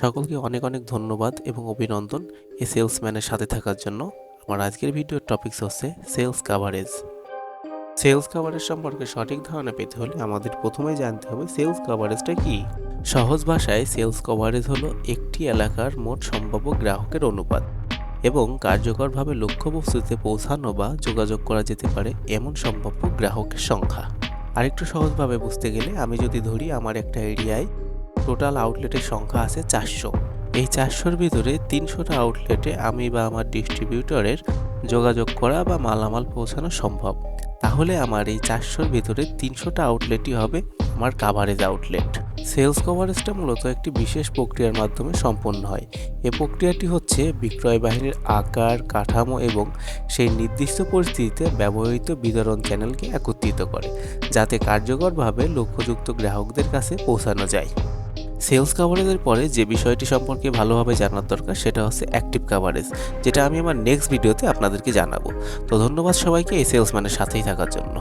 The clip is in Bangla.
সকলকে অনেক অনেক ধন্যবাদ এবং অভিনন্দন এই সেলসম্যানের সাথে থাকার জন্য। আমার আজকের ভিডিওর টপিকস হচ্ছে সেলস কাভারেজ সেলস কাভারেজ সম্পর্কে সঠিক ধারণা পেতে হলে আমাদের প্রথমে জানতে হবে সেলস কাভারেজটা কি? সহজ ভাষায় সেলস কভারেজ হলো একটি এলাকার মোট সম্ভাব্য গ্রাহকের অনুপাত এবং কার্যকরভাবে লক্ষ্যবস্তুতে পৌঁছানো বা যোগাযোগ করা যেতে পারে এমন সম্ভাব্য গ্রাহকের সংখ্যা। আরেকটু সহজভাবে বুঝতে গেলে আমি যদি ধরি আমার একটা এরিয়ায় টোটাল আউটলেটের সংখ্যা আছে চারশো। এই চারশোর ভিতরে তিনশোটা আউটলেটে আমি বা আমার ডিস্ট্রিবিউটরের যোগাযোগ করা বা মালামাল পৌঁছানো সম্ভব। তাহলে আমার এই চারশোর ভিতরে তিনশোটা আউটলেটই হবে আমার কাভারেজ আউটলেট। সেলস কভারেজটা মূলত একটি বিশেষ প্রক্রিয়ার মাধ্যমে সম্পন্ন হয়। এই প্রক্রিয়াটি হচ্ছে বিক্রয় বাহিনীর আকার, কাঠামো এবং সেই নির্দিষ্ট পরিস্থিতিতে ব্যবহৃত বিতরণ চ্যানেলকে একত্রিত করে, যাতে কার্যকরভাবে লক্ষ্যযুক্ত গ্রাহকদের কাছে পৌঁছানো যায়। সেলস কাভারেজের পরে যে বিষয়টি সম্পর্কে ভালোভাবে জানার দরকার সেটা হচ্ছে অ্যাক্টিভ কাভারেজ, যেটা আমি আমার নেক্সট ভিডিওতে আপনাদেরকে জানাব। তো ধন্যবাদ সবাইকে এই সেলসম্যানের সাথেই থাকার জন্য।